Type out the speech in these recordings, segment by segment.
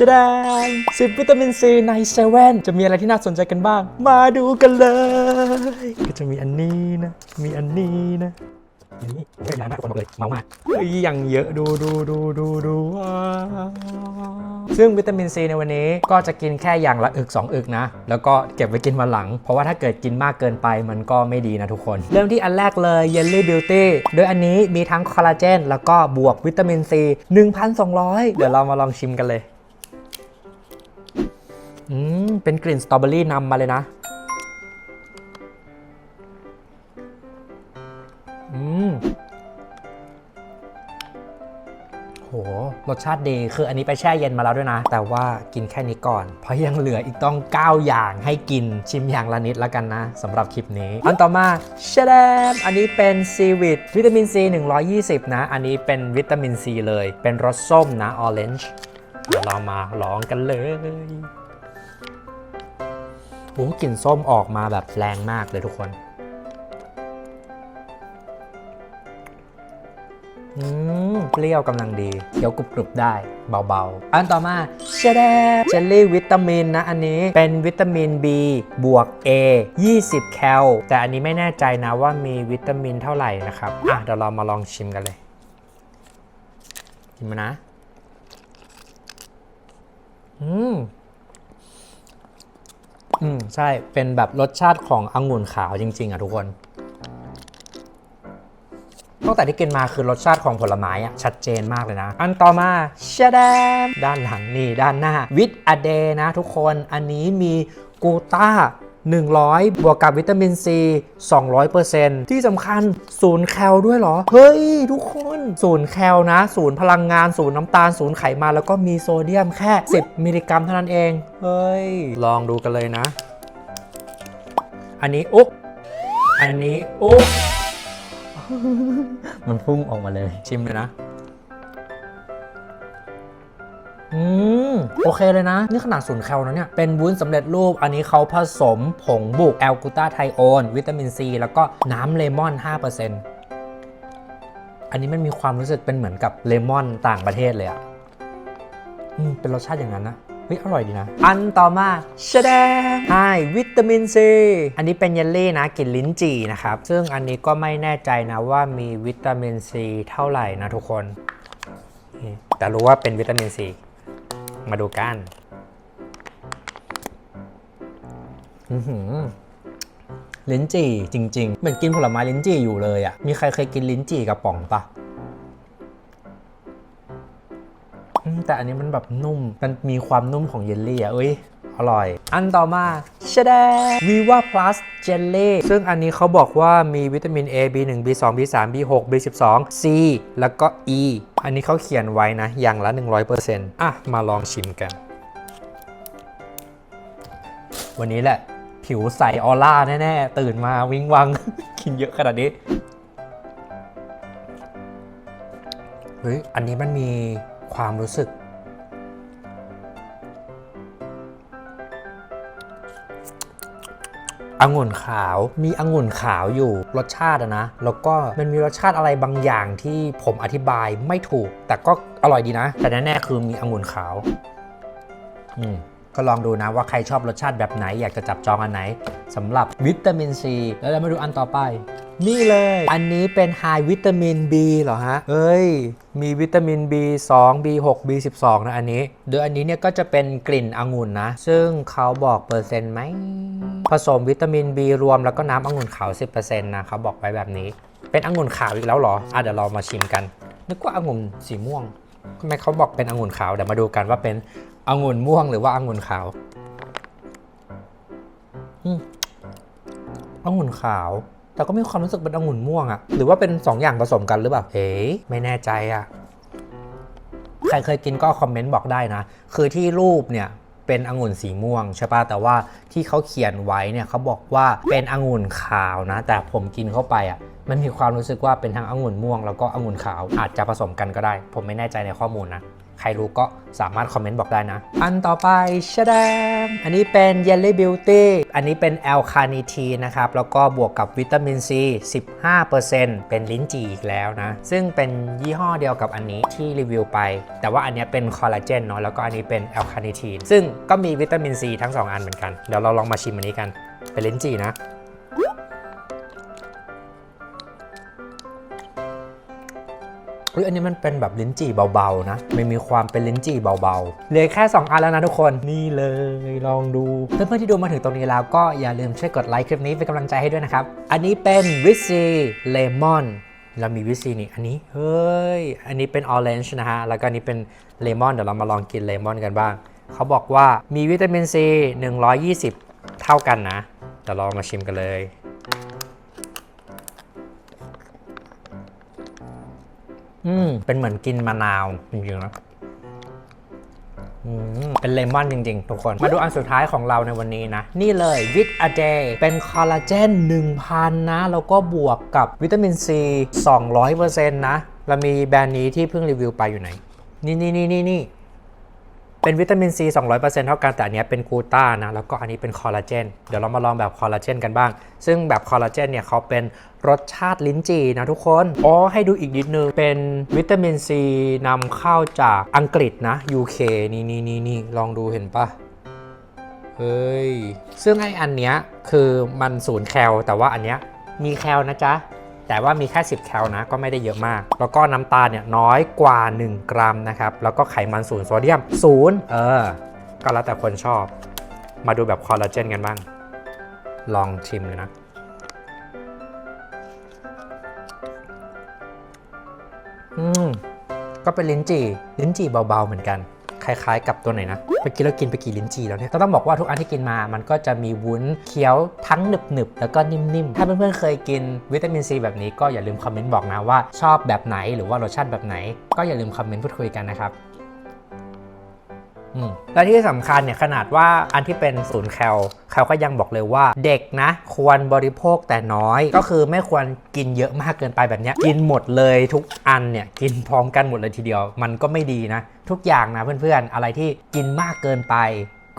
ชะแดงสิบวิตามินซีในเซเว่นจะมีอะไรที่น่าสนใจกันบ้าง มาดูกันเลย ก็จะมีอันนี้นะ มีอันนี้นะอันนี้ไม่เป็นไรมากคนบอกเลยเมามากเฮ้ยอย่างเยอะดูดูดูดูดูว้าวซึ่งวิตามินซีในวันนี้ก็จะกินแค่อย่างละอึก 2 อึกนะ แล้วก็เก็บไว้กินวันหลัง เพราะว่าถ้าเกิดกินมากเกินไปมันก็ไม่ดีนะทุกคน เริ่มที่อันแรกเลย Jelly Beauty โดยอันนี้มีทั้งคอลลาเจนแล้วก็บวกวิตามินซี 1,200 เดี๋ยวเรามาลองชิมกันเลย อืม เป็นกลิ่นสตรอเบอรี่นำมาเลยนะ อืม โห รสชาติดีคืออันนี้ไปแช่เย็นมาแล้วด้วยนะ แต่ว่ากินแค่นี้ก่อน เพราะยังเหลืออีกต้อง 9 อย่างให้กินชิมอย่างละนิดแล้วกันนะสำหรับคลิปนี้ อันต่อมาชะแดมอันนี้เป็นซีวิตวิตามินซี120 นะ อันนี้เป็นวิตามินซีเลย เป็นรสส้มนะออเรนจ์เดี๋ยวเรามาลองกันเลย โอ้กลิ่นส้มออกมาแบบแรงมากเลยทุกคนอืมเปรี้ยวกำลังดีเคี้ยวกรุบๆได้เบาๆ อันต่อมาเชดเจลลี่วิตามินนะอันนี้เป็นวิตามิน B บวก A 20 แคล แต่อันนี้ไม่แน่ใจนะว่ามีวิตามินเท่าไหร่นะครับ อะเดี๋ยวเรามาลองชิมกันเลย ชิมมานะ อืม อืมใช่เป็นแบบรสชาติขององุ่นขาวจริง ๆ อะทุกคนตั้งแต่ที่กินมาคือรสชาติของผลไม้อะชัดเจนมากเลยนะ อันต่อมาชดมด้านหลังนี่ด้านหน้า วิตอเดนะทุกคนอันนี้มีกูต้า 100 บวกกับวิตามินซี200%ที่สำคัญศูนย์แคลด้วยเหรอ เฮ้ย ทุกคนศูนย์แคลนะศูนย์พลังงานศูนย์น้ำตาลศูนย์ไขมันแล้วก็มีโซเดียมแค่ 10 มิลลิกรัมเท่านั้นเอง เฮ้ย ลองดูกันเลยนะ อันนี้อุ๊บอันนี้อุ๊บมันพุ่งออกมาเลยชิมเลยนะ อืม โอเคเลยนะ นี่ขนาดศูนย์แคลนะเนี่ย เป็นวุ้นสำเร็จรูป อันนี้เขาผสมผงบุกแอลกูตาไทโอน วิตามินซี แล้วก็น้ำเลมอน 5%อันนี้มันมีความรู้สึกเป็นเหมือนกับเลมอนต่างประเทศเลยอะอืม เป็นรสชาติอย่างนั้นนะเฮ้ยอร่อยดีนะ อันต่อมาชะแดงไฮวิตามินซี อันนี้เป็นเยลลี่นะกลิ่นลิ้นจี่นะครับ ซึ่งอันนี้ก็ไม่แน่ใจนะว่ามีวิตามินซีเท่าไหร่นะทุกคน แต่รู้ว่าเป็นวิตามินซี มาดูกันอื้อหือลิ้นจี่จริง ๆ เหมือนกินผลไม้ลิ้นจี่อยู่เลยอะ่ะ มีใครเคยกินลิ้นจี่กระป๋องปะแต่อันนี้มันแบบนุ่ม มันมีความนุ่มของเยลลี่อะเอ้ย อร่อย อันต่อมาชะแดวีว่า plus jelly ซึ่งอันนี้เขาบอกว่ามีวิตามิน A B1 B2 B3 B6 B12 C แล้วก็ E อันนี้เขาเขียนไว้นะ อย่างละ 100%อะ มาลองชิมกัน วันนี้แหละ ผิวใสออร่าแน่ ๆ ตื่นมาวิงวัง กินเยอะขนาดนี้เฮ้ยอันนี้มันมีความรู้สึก องุ่นขาวมีองุ่นขาวอยู่รสชาตินะ แล้วก็มันมีรสชาติอะไรบางอย่างที่ผมอธิบายไม่ถูก แต่ก็อร่อยดีนะ แต่แน่ๆคือมีองุ่นขาว อืม ก็ลองดูนะว่าใครชอบรสชาติแบบไหน อยากจะจับจองอันไหนสำหรับวิตามินซีแล้วเรามาดูอันต่อไป นี่เลย อันนี้เป็นไฮวิตามิน B เหรอฮะ เอ้ย มีวิตามิน B2 B6 B12 นะอันนี้ โดยอันนี้เนี่ยก็จะเป็นกลิ่นองุ่นนะ ซึ่งเขาบอกเปอร์เซ็นต์ไหม ผสมวิตามิน B รวมแล้วก็น้ำองุ่นขาว 10%นะเขาบอกไว้แบบนี้ เป็นองุ่นขาวอีกแล้วเหรอ อะเดี๋ยวเรามาชิมกัน นึกว่าองุ่นสีม่วงทำไมเขาบอกเป็นองุ่นขาวเดี๋ยวมาดูกันว่าเป็น องุ่นม่วงหรือว่าองุ่นขาวอืมองุ่นขาว แต่ก็มีความรู้สึกเป็นองุ่นม่วงอะหรือว่าเป็น 2 อย่างผสมกันหรือเปล่าเฮ้ยไม่แน่ใจอะใครเคยกินก็คอมเมนต์บอกได้นะ คือที่รูปเนี่ยเป็นองุ่นสีม่วงใช่ปะแต่ว่าที่เขาเขียนไว้เนี่ยเขาบอกว่าเป็นองุ่นขาวนะ แต่ผมกินเข้าไปอะมันมีความรู้สึกว่าเป็นทั้งองุ่นม่วงแล้วก็องุ่นขาวอาจจะผสมกันก็ได้ ผมไม่แน่ใจในข้อมูลนะ ใครรู้ก็สามารถคอมเมนต์บอกได้นะ อันต่อไปชะแดมอันนี้เป็น Jelly Beauty อันนี้เป็นแอลคาเนทีนะครับ แล้วก็บวกกับวิตามินซี 15%เป็นลิ้นจี่อีกแล้วนะ ซึ่งเป็นยี่ห้อเดียวกับอันนี้ที่รีวิวไป แต่ว่าอันนี้เป็นคอลลาเจนเนาะแล้วก็อันนี้เป็นแอลคาเนทีนซึ่งก็มีวิตามินซีทั้ง 2 อันเหมือนกัน เดี๋ยวเราลองมาชิมอันนี้กัน เป็นลิ้นจี่นะ เฮ้ยอันนี้มันเป็นแบบลิ้นจี่เบาๆนะไม่มีความเป็นลิ้นจี่เบาๆเหลือแค่ 2 อันแล้วนะทุกคนนี่เลยลองดูเพื่อนๆที่ดูมาถึงตรงนี้แล้วก็อย่าลืมช่วยกดไลค์คลิปนี้เป็นกำลังใจให้ด้วยนะครับอันนี้เป็นวิซีเลมอนเรามีวิซีนี่อันนี้เฮ้ยอันนี้เป็นออเรนจ์นะฮะแล้วก็อันนี้เป็นเลมอนเดี๋ยวเรามาลองกินเลมอนกันบ้างเขาบอกว่ามีวิตามินซี120 เท่ากันนะเดี๋ยวเรามาชิมกันเลย อืมเป็นเหมือนกินมะนาวจริงๆนะอืมเป็นเลมอนจริง ๆ ทุกคน มาดูอันสุดท้ายของเราในวันนี้นะ นี่เลยวิตอเดย์เป็นคอลลาเจน 1,000 นะ แล้วก็บวกกับวิตามินซี200%นะ เรามีแบรนด์นี้ที่เพิ่งรีวิวไปอยู่ไหน นี่นี่นี่นี่นี่ เป็นวิตามินซี200%เท่ากันแต่อันนี้เป็นกูต้านะแล้วก็อันนี้เป็นคอลลาเจนเดี๋ยวเรามาลองแบบคอลลาเจนกันบ้าง ซึ่งแบบคอลลาเจนเนี่ยเขาเป็นรสชาติลิ้นจี่นะทุกคนอ๋อให้ดูอีกนิดนึง เป็นวิตามินซีนำเข้าจากอังกฤษนะ UK นี่นี่นี่นี่ลองดูเห็นปะเฮ้ย ซึ่งไออันเนี้ยคือมันศูนย์แคลแต่ว่าอันเนี้ยมีแคลนะจ๊ะ แต่ว่ามีแค่ 10 แคลนะก็ไม่ได้เยอะมาก แล้วก็น้ำตาลเนี่ยน้อยกว่า 1 กรัมนะครับ แล้วก็ไขมันศูนย์โซเดียมศูนย์เออ ก็แล้วแต่คนชอบ มาดูแบบคอลลาเจนกันบ้าง ลองชิมเลยนะอืมก็เป็นลิ้นจี่ ลิ้นจี่เบาๆเหมือนกัน คล้ายๆ กับตัวไหนนะเมื่อกี้เรากินไปกี่ลิ้นจี่แล้วเนี่ยก็ต้องบอกว่าทุกอันที่กินมามันก็จะมีวุ้นเคี้ยวทั้งหนึบๆแล้วก็นิ่มๆถ้าเพื่อนๆเคยกินวิตามินซีแบบนี้ก็อย่าลืมคอมเมนต์บอกนะว่าชอบแบบไหนหรือว่ารสชาติแบบไหน ก็อย่าลืมคอมเมนต์พูดคุยกันนะครับ และที่สำคัญเนี่ยขนาดว่าอันที่เป็นศูนย์แคลเขาก็ยังบอกเลยว่าเด็กนะ ควรบริโภคแต่น้อย ก็คือไม่ควรกินเยอะมากเกินไปแบบนี้กินหมดเลยทุกอันเนี่ยกินพร้อมกันหมดเลยทีเดียว มันก็ไม่ดีนะ ทุกอย่างนะเพื่อนๆ อะไรที่กินมากเกินไป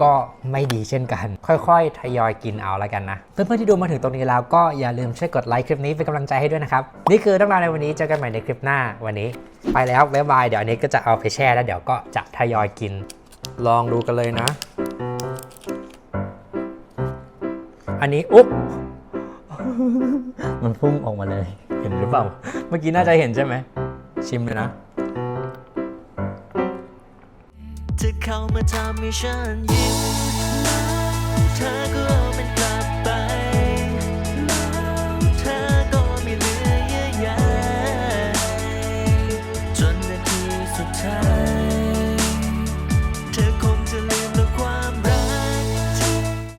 ก็ไม่ดีเช่นกัน ค่อยๆ ทยอยกินเอาแล้วกันนะ เพื่อนๆที่ดูมาถึงตรงนี้แล้วก็อย่าลืมช่วยกดไลค์คลิปนี้เป็นกำลังใจให้ด้วยนะครับ นี่คือเรื่องราวในวันนี้เจอกันใหม่ในคลิปหน้าวันนี้ ไปแล้วบ๊ายบายเดี๋ยวอันนี้ก็จะเอาไปแช่แล้วเดี๋ยวก็จะทยอยกิน ลองดูกันเลยนะ อันนี้อุ๊บมันพุ่งออกมาเลย เห็นหรือเปล่า เมื่อกี้น่าจะเห็นใช่ไหม ชิมเลยนะเธอเข้ามาทำให้ฉันยิ้มเธอก็